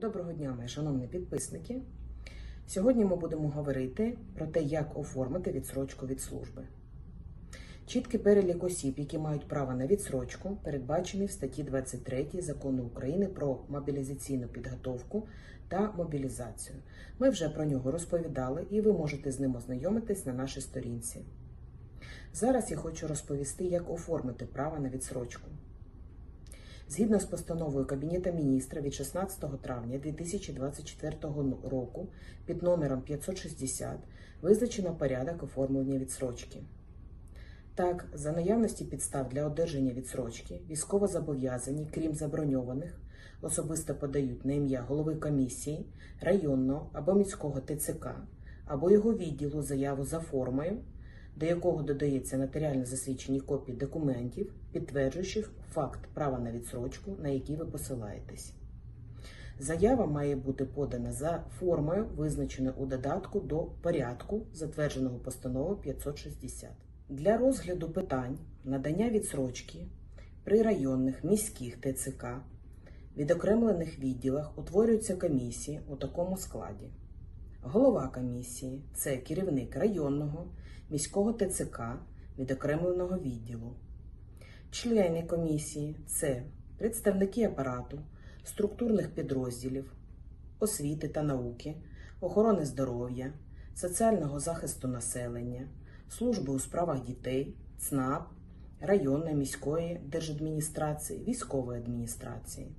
Доброго дня, мої шановні підписники. Сьогодні ми будемо говорити про те, як оформити відсрочку від служби. Чіткий перелік осіб, які мають право на відсрочку, передбачений в статті 23 Закону України про мобілізаційну підготовку та мобілізацію. Ми вже про нього розповідали, і ви можете з ним ознайомитись на нашій сторінці. Зараз я хочу розповісти, як оформити право на відсрочку. Згідно з постановою Кабінету міністра від 16 травня 2024 року під номером 560 визначено порядок оформлення відсрочки. Так, за наявності підстав для одержання відсрочки, військовозобов'язані, крім заброньованих, особисто подають на ім'я голови комісії, районного або міського ТЦК, або його відділу заяву за формою, до якого додається нотаріально засвідчені копії документів, підтверджуючих факт права на відсрочку, на який ви посилаєтесь. Заява має бути подана за формою, визначеною у додатку до порядку, затвердженого постановою 560. Для розгляду питань надання відсрочки при районних міських ТЦК відокремлених відділах утворюються комісії у такому складі. Голова комісії це керівник районного міського ТЦК відокремленого відділу. Члени комісії це представники апарату, структурних підрозділів, освіти та науки, охорони здоров'я, соціального захисту населення, служби у справах дітей, ЦНАП, районної міської держадміністрації, військової адміністрації.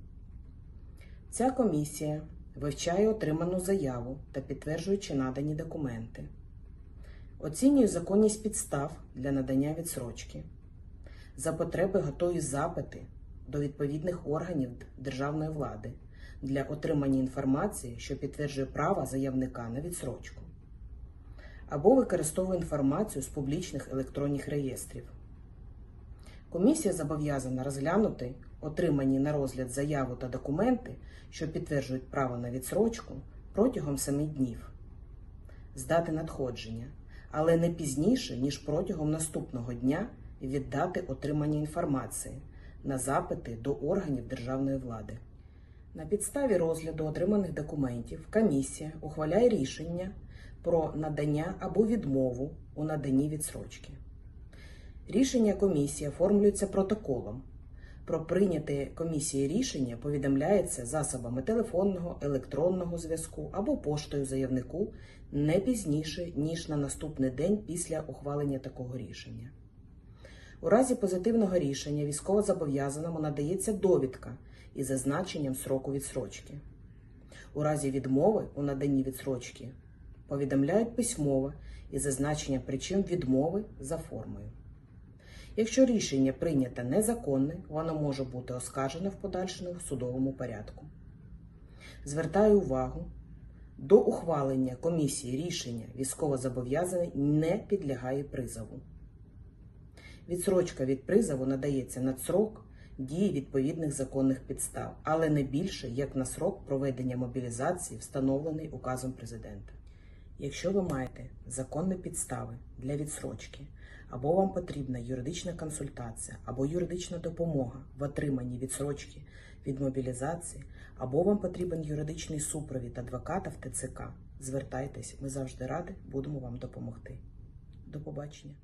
Ця комісія вивчає отриману заяву та підтверджуючи надані документи, оцінює законність підстав для надання відсрочки. За потреби готує запити до відповідних органів державної влади для отримання інформації, що підтверджує право заявника на відсрочку, або використовує інформацію з публічних електронних реєстрів. Комісія зобов'язана розглянути отримані на розгляд заяву та документи, що підтверджують право на відсрочку протягом 7 днів з дати надходження, але не пізніше, ніж протягом наступного дня від дати отримання інформації на запити до органів державної влади. На підставі розгляду отриманих документів комісія ухваляє рішення про надання або відмову у наданні відсрочки. Рішення комісії оформлюється протоколом. Про прийняте комісією рішення повідомляється засобами телефонного, електронного зв'язку або поштою заявнику не пізніше, ніж на наступний день після ухвалення такого рішення. У разі позитивного рішення військовозобов'язаному надається довідка із зазначенням сроку відсрочки. У разі відмови у наданні відсрочки повідомляють письмово із зазначенням причин відмови за формою. Якщо рішення прийнято незаконне, воно може бути оскаржено в подальшому судовому порядку. Звертаю увагу, до ухвалення комісії рішення військовозобов'язаний не підлягає призову. Відсрочка від призову надається на срок дії відповідних законних підстав, але не більше як на срок проведення мобілізації, встановлений указом президента. Якщо ви маєте законні підстави для відсрочки, або вам потрібна юридична консультація, або юридична допомога в отриманні відсрочки від мобілізації, або вам потрібен юридичний супровід адвоката в ТЦК, звертайтесь, ми завжди раді будемо вам допомогти. До побачення.